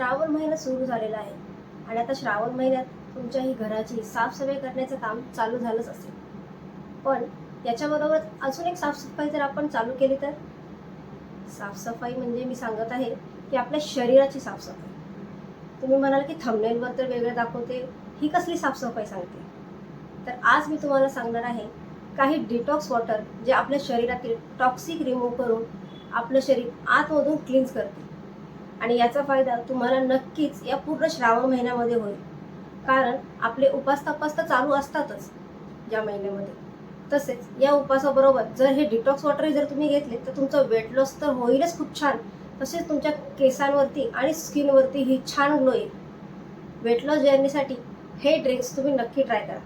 श्रावण महिना सुरू झालेला आहे. आणि आता श्रावण महिन्यात तुमच्याही घराची साफसफाई करण्याचं काम चालू झालंच असेल. पण याच्याबरोबर अजून एक साफसफाई जर आपण चालू केली तर? साफसफाई म्हणजे मी सांगत आहे की आपल्या शरीराची साफसफाई. तुम्ही म्हणाल की थंबनेलवर तर वेगळं दाखवते. ही कसली साफसफाई सांगते? तर आज मी तुम्हाला सांगणार आहे काही डिटॉक्स वॉटर जे आपल्या शरीरातील टॉक्सिक रिमूव्ह करून आपलं शरीर आतमधून क्लीन्स करते. आणि याचा फायदा तुम्हाला नक्कीच या पूर्ण श्रावण महिन्यामध्ये होईल. कारण आपले उपास तपास तर चालू असतातच या महिन्यामध्ये. तसेच या उपासाबरोबर जर हे डिटॉक्स वॉटरही जर तुम्ही घेतले तर तुमचं वेट लॉस तर होईलच खूप छान. तसेच तुमच्या केसांवरती आणि स्किनवरती ही छान ग्लो येईल. वेट लॉस जर्नीसाठी हे ड्रिंक्स तुम्ही नक्की ट्राय करा.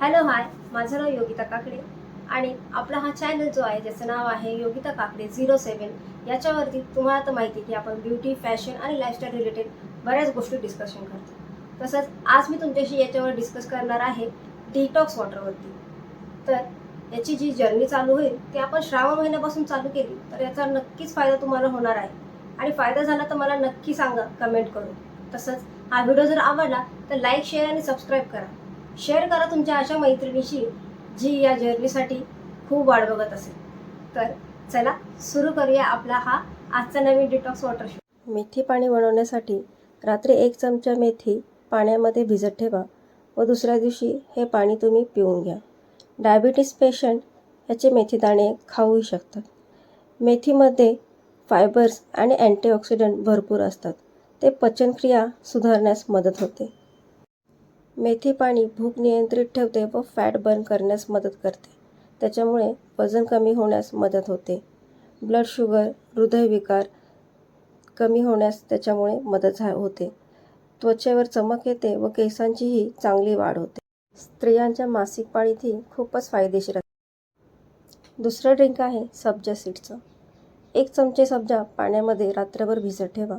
हॅलो हाय माझं नाव योगिता काकडे. आणि आपला हा चॅनल जो आहे ज्याचं नाव आहे योगिता काकडे झिरो सेवन याच्यावरती तुम्हाला तर माहिती आहे की आपण ब्युटी फॅशन आणि लाईफस्टाईल रिलेटेड बऱ्याच गोष्टी डिस्कशन करतो. तसंच आज मी तुमच्याशी याच्यावर डिस्कस करणार आहे डिटॉक्स वॉटरवरती तर याची जी जर्नी चालू होईल ती आपण श्रावण महिन्यापासून चालू केली तर याचा नक्कीच फायदा तुम्हाला होणार आहे. आणि फायदा झाला तर मला नक्की सांगा कमेंट करून. तसंच हा व्हिडिओ जर आवडला तर लाईक शेअर आणि सबस्क्राईब करा. शेअर करा तुमच्या अशा मैत्रिणीशी जी या जर्नीसाठी खूप वाट बघत असेल. तर चला सुरू करूया आपला हा आजचा नवीन डिटॉक्स वॉटर शो मेथी पाणी बनवण्यासाठी रात्री एक चमचा मेथी पाण्यामध्ये भिजत ठेवा व दुसऱ्या दिवशी हे पाणी तुम्ही पिऊन घ्या. डायबिटीस पेशंट याचे मेथीदाणे खाऊही शकतात. मेथीमध्ये फायबर्स आणि अँटीऑक्सिडंट भरपूर असतात. ते पचनक्रिया सुधारण्यास मदत होते. मेथी पाणी भूक नियंत्रित ठेवते व फॅट बर्न करण्यास मदत करते. त्याच्यामुळे वजन कमी होण्यास मदत होते. ब्लड शुगर हृदयविकार कमी होण्यास त्याच्यामुळे मदत झा होते. त्वचेवर चमक येते व केसांचीही चांगली वाढ होते. स्त्रियांच्या मासिक पाळीतही खूपच फायदेशीर असते. दुसरं ड्रिंक आहे सब्जा सीडचं एक चमचे सब्जा पाण्यामध्ये रात्रभर भिजत ठेवा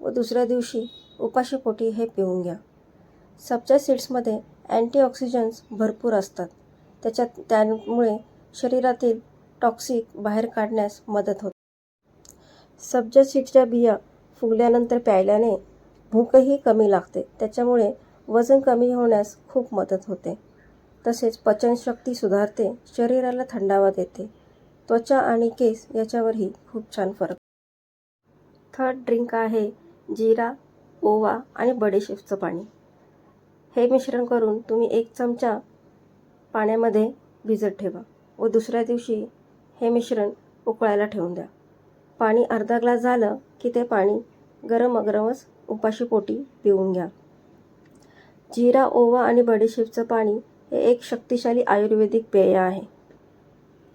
व दुसऱ्या दिवशी उपाशीपोटी हे पिऊन घ्या. सब्जा सीड्समध्ये अँटीऑक्सिजन्स भरपूर असतात. त्याच्यात त्यामुळे शरीरातील टॉक्सिक बाहेर काढण्यास मदत होते. सब्जा सीड्सच्या बिया फुगल्यानंतर प्यायल्याने भूकही कमी लागते. त्याच्यामुळे वजन कमी होण्यास खूप मदत होते. तसेच पचनशक्ती सुधारते शरीराला थंडावा देते. त्वचा आणि केस याच्यावरही खूप छान फरक थर्ड ड्रिंक आहे जिरा ओवा आणि बडीशेपचं पाणी. हे मिश्रण करून तुम्ही एक चमचा पाण्यामध्ये भिजत ठेवा व दुसऱ्या दिवशी हे मिश्रण उकळायला ठेवून द्या. पाणी अर्धा ग्लास झालं की ते पाणी गरम गरमच उपाशीपोटी पिऊन घ्या. जिरा ओवा आणि बडीशेपचं पाणी हे एक शक्तिशाली आयुर्वेदिक पेय आहे.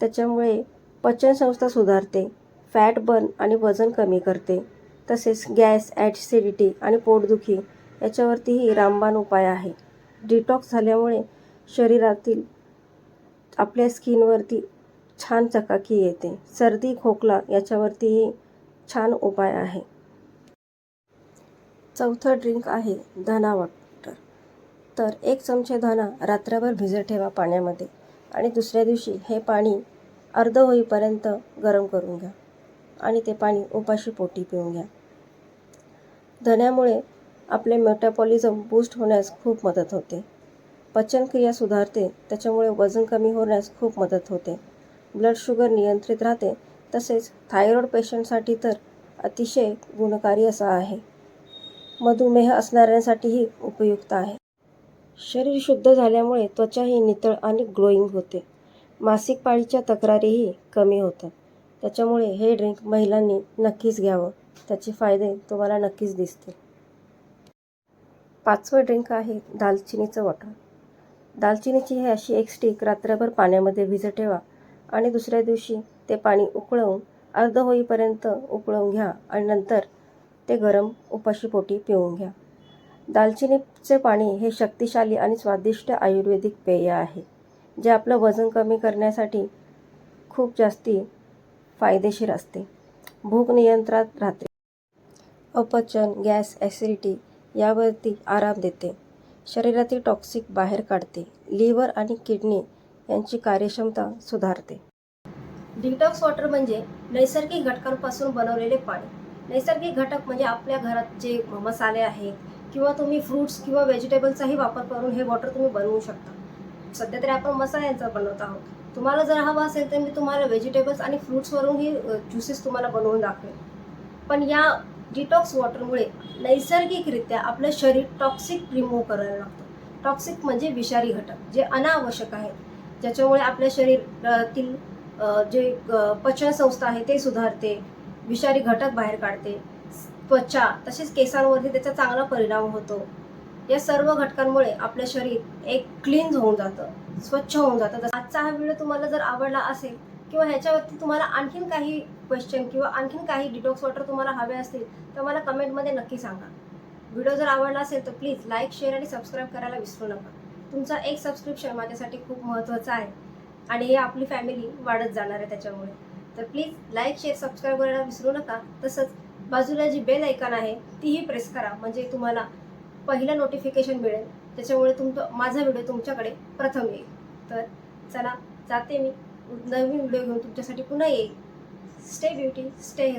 त्याच्यामुळे पचनसंस्था सुधारते फॅट बर्न आणि वजन कमी करते तसेच गॅस ॲसिडिटी आणि पोटदुखी याच्यावरतीही रामबाण उपाय आहे. डिटॉक्स झाल्यामुळे शरीरातील आपल्या स्किनवरती छान चकाकी येते. सर्दी खोकला याच्यावरतीही छान उपाय आहे. चौथं ड्रिंक आहे धना वॉटर. तर एक चमचे धना रात्रभर भिजत ठेवा पाण्यामध्ये आणि दुसऱ्या दिवशी हे पाणी अर्ध होईपर्यंत गरम करून घ्या आणि ते पाणी उपाशी पोटी पिऊन घ्या. धन्यामुळे आपले मेटाबॉलिझम बूस्ट होण्यास खूप मदत होते. पचनक्रिया सुधारते त्याच्यामुळे वजन कमी होण्यास खूप मदत होते. ब्लड शुगर नियंत्रित राहते तसेच थायरॉईड पेशंटसाठी तर अतिशय गुणकारी असा आहे. मधुमेह असणाऱ्यांसाठीही उपयुक्त आहे. शरीर शुद्ध झाल्यामुळे त्वचाही नितळ आणि ग्लोईंग होते. मासिक पाळीच्या तक्रारीही कमी होतात. त्याच्यामुळे हे ड्रिंक महिलांनी नक्कीच घ्यावं त्याचे फायदे तुम्हाला नक्कीच दिसतील. पाचवं ड्रिंक आहे दालचिनीचं वॉटर दालचिनीची ही अशी एक स्टिक रात्रभर पाण्यामध्ये भिजत ठेवा आणि दुसऱ्या दिवशी ते पाणी उकळवून अर्ध होईपर्यंत उकळवून घ्या आणि नंतर ते गरम उपाशीपोटी पिऊन घ्या. दालचिनीचे पाणी हे शक्तिशाली आणि स्वादिष्ट आयुर्वेदिक पेय आहे जे आपलं वजन कमी करण्यासाठी खूप जास्ती फायदेशीर असते. भूक नियंत्रणात राहते. अपचन गॅस ॲसिडिटी यावरती आराम देते. शरीरातील टॉक्सिक बाहेर काढते. लिव्हर आणि किडनी यांची कार्यक्षमता सुधारते. डिटॉक्स वॉटर म्हणजे नैसर्गिक घटकांपासून बनवलेले पाणी. नैसर्गिक घटक म्हणजे आपल्या घरात जे मसाले आहेत किंवा तुम्ही फ्रूट्स किंवा व्हेजिटेबलचाही वापर करून हे वॉटर तुम्ही बनवू शकता. सध्या तरी आपण मसाल्यांचा बनवत आहोत. तुम्हाला जर हवं असेल तर मी तुम्हाला व्हेजिटेबल्स आणि फ्रूट्सवरूनही ज्युसेस तुम्हाला बनवून दाखवेन. पण या डिटॉक्स वॉटरमुळे नैसर्गिकरित्या आपलं शरीर टॉक्सिक रिमूव्ह करायला लागतं. टॉक्सिक म्हणजे विषारी घटक जे अनावश्यक आहेत. ज्याच्यामुळे आपल्या शरीरातील जे पचन संस्था आहे ते सुधारते विषारी घटक बाहेर काढते त्वचा तसेच केसांवरती त्याचा चांगला परिणाम होतो. या सर्व घटकांमुळे आपलं शरीर एक क्लीन होऊन जातं स्वच्छ होऊन जातं. आजचा हा व्हिडिओ तुम्हाला जर आवडला असेल किंवा ह्याच्यावरती तुम्हाला आणखीन काही क्वेश्चन किंवा आणखीन काही डिटॉक्स वॉटर तुम्हाला हवे असतील तर मला कमेंटमध्ये नक्की सांगा. व्हिडिओ जर आवडला असेल तर प्लीज लाईक शेअर आणि सबस्क्राईब करायला विसरू नका. तुमचा एक सबस्क्रिप्शन माझ्यासाठी खूप महत्त्वाचं आहे आणि हे आपली फॅमिली वाढत जाणार आहे त्याच्यामुळे. तर प्लीज लाईक शेअर सबस्क्राईब करायला विसरू नका. तसंच बाजूला जी बेल ऐकन आहे तीही प्रेस करा. म्हणजे तुम्हाला पहिलं नोटिफिकेशन मिळेल. त्याच्यामुळे तुमचं माझा व्हिडिओ तुमच्याकडे प्रथम येईल. तर चला जाते मी. नवीन व्हिडिओ घेऊन तुमच्यासाठी पुन्हा येईल. stay beauty, stay healthy.